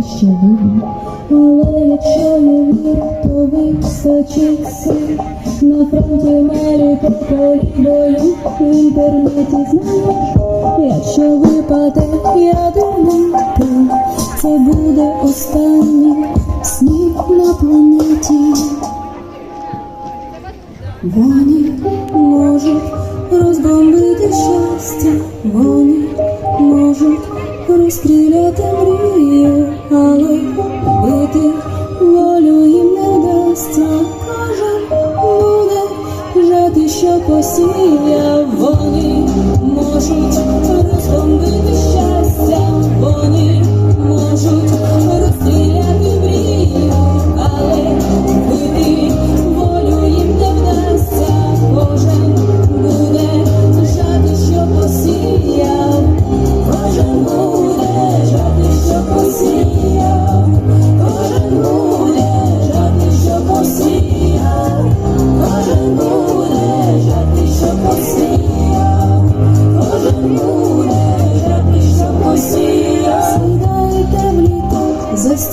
краще видно. Але якщо є вір, то височить сил. На фронті малі бою в інтернеті знаєш. Якщо випаде ядерний пил, це буде останній сніг на планеті. Вони можуть розбомбити щастя, вони можуть розстріляти мрію, Кожен буде жати, що посіяв. Вони можуть розбомбити щастя, вони можуть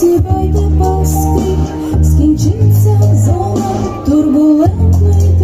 Сідайте паски, скінчиться зона турбулентний.